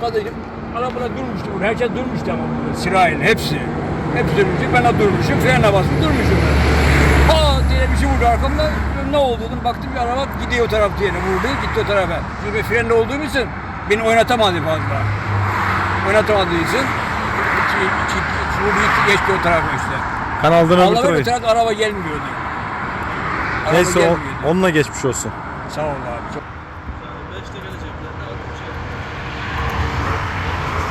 Kadıcım arabada durmuştu burada. Herkes durmuştu ama burada. Sırayla hepsi. Hepsi durmuştu. Ben de durmuşum. Frene basıp durmuşum. Ben vurdu arkamda. Ne oldu dedim. Baktım bir araba gidiyor o taraf diye. Vurdu gitti o tarafa. Çünkü frende olduğum için beni oynatamadı fazla. Oynatamadığı için vurdu gitti geçti o tarafa işte. Kanaldan öbür Allah'a tarafa. bir taraf araba gelmiyordu. Araba Neyse o- gelmiyordu. onunla geçmiş olsun. Sağ ol abi. Çok... Beşte gelecekler. Ne yapacak?